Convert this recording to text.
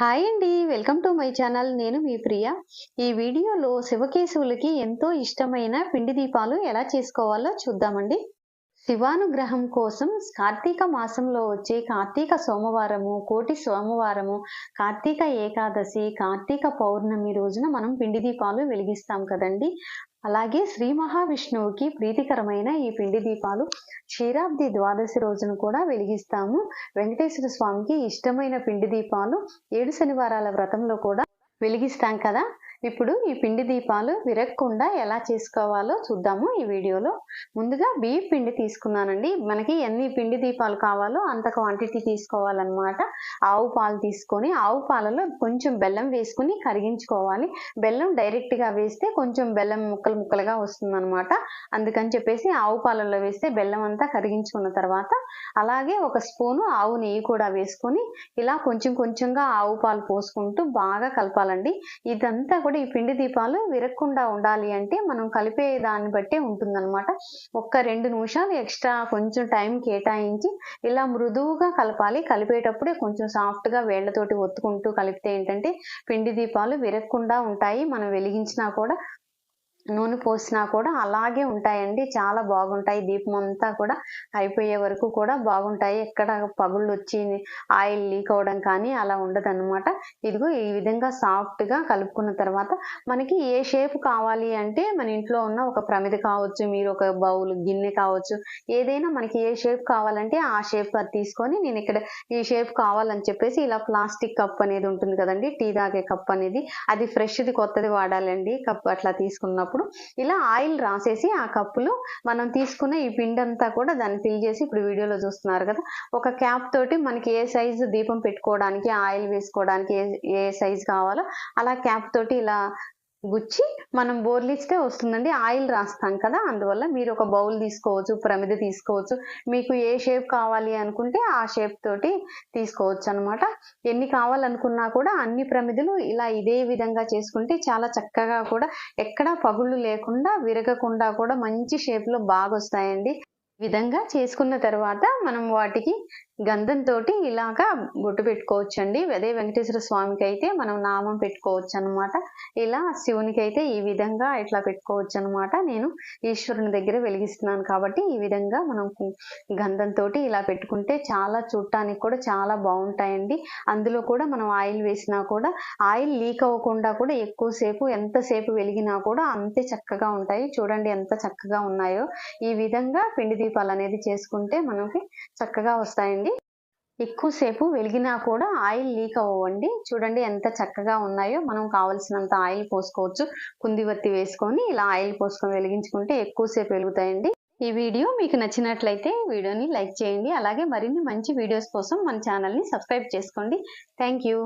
Hi అండి welcome to my channel. నేను మీ ప్రియ. ఈ వీడియోలో శివకేశవులకి ఎంతో ఇష్టమైన పిండి దీపాలు ఎలా చేసుకోవాలో చూద్దామండి. శివానుగ్రహం కోసం కార్తీక మాసంలో వచ్చే కార్తీక సోమవారము కోటి సోమవారము కార్తీక ఏకాదశి కార్తీక పౌర్ణమి రోజున మనం పిండి దీపాలు వెలిగిస్తాం కదండి. అలాగే శ్రీ మహావిష్ణువుకి ప్రీతికరమైన ఈ పిండి దీపాలు క్షీరాబ్ది ద్వాదశి రోజున కూడా వెలిగిస్తాము. వెంకటేశ్వర స్వామికి ఇష్టమైన పిండి దీపాలు ఏడు శనివారాల వ్రతంలో కూడా వెలిగిస్తాం కదా. ఇప్పుడు ఈ పిండి దీపాలు విరగకుండా ఎలా చేసుకోవాలో చూద్దాము ఈ వీడియోలో. ముందుగా బియ్య పిండి తీసుకున్నానండి. మనకి ఎన్ని పిండి దీపాలు కావాలో అంత క్వాంటిటీ తీసుకోవాలన్నమాట. ఆవు పాలు తీసుకొని ఆవు పాలలో కొంచెం బెల్లం వేసుకుని కరిగించుకోవాలి. బెల్లం డైరెక్ట్గా వేస్తే కొంచెం బెల్లం ముక్కలు ముక్కలుగా వస్తుందన్నమాట. అందుకని చెప్పేసి ఆవు పాలలో వేస్తే బెల్లం అంతా కరిగించుకున్న తర్వాత అలాగే ఒక స్పూను ఆవు నెయ్యి కూడా వేసుకొని ఇలా కొంచెం కొంచెంగా ఆవు పాలు పోసుకుంటూ బాగా కలపాలండి. ఇదంతా కూడా ఈ పిండి దీపాలు విరక్కుండా ఉండాలి అంటే మనం కలిపే దాన్ని బట్టే ఉంటుందన్నమాట. ఒక్క రెండు నిమిషాలు ఎక్స్ట్రా కొంచెం టైం కేటాయించి ఇలా మృదువుగా కలపాలి. కలిపేటప్పుడే కొంచెం సాఫ్ట్గా వేళ్ళతోటి ఒత్తుకుంటూ కలిపితే ఏంటంటే పిండి దీపాలు విరగకుండా ఉంటాయి. మనం వెలిగించినా కూడా నూనె పోసినా కూడా అలాగే ఉంటాయండి. చాలా బాగుంటాయి. దీపం అంతా కూడా అయిపోయే వరకు కూడా బాగుంటాయి. ఎక్కడ పగుళ్ళు వచ్చి ఆయిల్ లీక్ అవ్వడం కానీ అలా ఉండదన్నమాట. ఇదిగో ఈ విధంగా సాఫ్ట్గా కలుపుకున్న తర్వాత మనకి ఏ షేప్ కావాలి అంటే మన ఇంట్లో ఉన్న ఒక ప్రమిద కావచ్చు మీరు ఒక బౌల్ గిన్నె కావచ్చు ఏదైనా మనకి ఏ షేప్ కావాలంటే ఆ షేప్ అది తీసుకొని నేను ఇక్కడ ఈ షేప్ కావాలని చెప్పేసి ఇలా ప్లాస్టిక్ కప్ అనేది ఉంటుంది కదండి. టీ తాగే కప్ అనేది. అది ఫ్రెష్ది కొత్తది వాడాలండి. కప్ అట్లా తీసుకున్నప్పుడు. ఇలా ఆయిల్ రాసేసి ఆ కప్పులో మనం తీసుకున్న ఈ పిండి అంతా కూడా దాన్ని ఫిల్ చేసి ఇప్పుడు వీడియోలో చూస్తున్నారు కదా. ఒక క్యాప్ తోటి మనకి ఏ సైజు దీపం పెట్టుకోవడానికి ఆయిల్ వేసుకోవడానికి ఏ ఏ సైజు కావాలో అలా క్యాప్ తోటి ఇలా గుచ్చి మనం బోర్లిస్తే వస్తుందండి. ఆయిల్ రాస్తాం కదా అందువల్ల మీరు ఒక బౌల్ తీసుకోవచ్చు ప్రమిద తీసుకోవచ్చు. మీకు ఏ షేప్ కావాలి అనుకుంటే ఆ షేప్ తోటి తీసుకోవచ్చు అనమాట ఎన్ని కావాలనుకున్నా కూడా అన్ని ప్రమిదలు ఇలా ఇదే విధంగా చేసుకుంటే చాలా చక్కగా కూడా ఎక్కడా పగుళ్ళు లేకుండా విరగకుండా కూడా మంచి షేప్లో బాగా వస్తాయండి విధంగా చేసుకున్న తర్వాత మనం వాటికి గంధంతో ఇలాగా బొట్టు పెట్టుకోవచ్చు అండి అదే వెంకటేశ్వర స్వామికి అయితే మనం నామం పెట్టుకోవచ్చు అనమాట ఇలా శివునికి అయితే ఈ విధంగా ఇట్లా పెట్టుకోవచ్చు అనమాట నేను ఈశ్వరుని దగ్గర వెలిగిస్తున్నాను కాబట్టి ఈ విధంగా మనం గంధంతో ఇలా పెట్టుకుంటే చాలా చూడటానికి కూడా చాలా బాగుంటాయండి. అందులో కూడా మనం ఆయిల్ వేసినా కూడా ఆయిల్ లీక్ అవ్వకుండా కూడా ఎక్కువసేపు ఎంతసేపు వెలిగినా కూడా అంతే చక్కగా ఉంటాయి. చూడండి ఎంత చక్కగా ఉన్నాయో. ఈ విధంగా పిండి దీపాలు అనేది చేసుకుంటే మనకి చక్కగా వస్తాయండి. ఎక్కువసేపు వెలిగినా కూడా ఆయిల్ లీక్ అవ్వండి చూడండి ఎంత చక్కగా ఉన్నాయో. మనం కావలసినంత ఆయిల్ పోసుకోవచ్చు. కుందివత్తి వేసుకొని ఇలా ఆయిల్ పోసుకొని వెలిగించుకుంటే ఎక్కువసేపు వెలుగుతాయండి. ఈ వీడియో మీకు నచ్చినట్లయితే వీడియోని లైక్ చేయండి. అలాగే మరిన్ని మంచి వీడియోస్ కోసం మన ఛానల్ని సబ్స్క్రైబ్ చేసుకోండి. Thank you.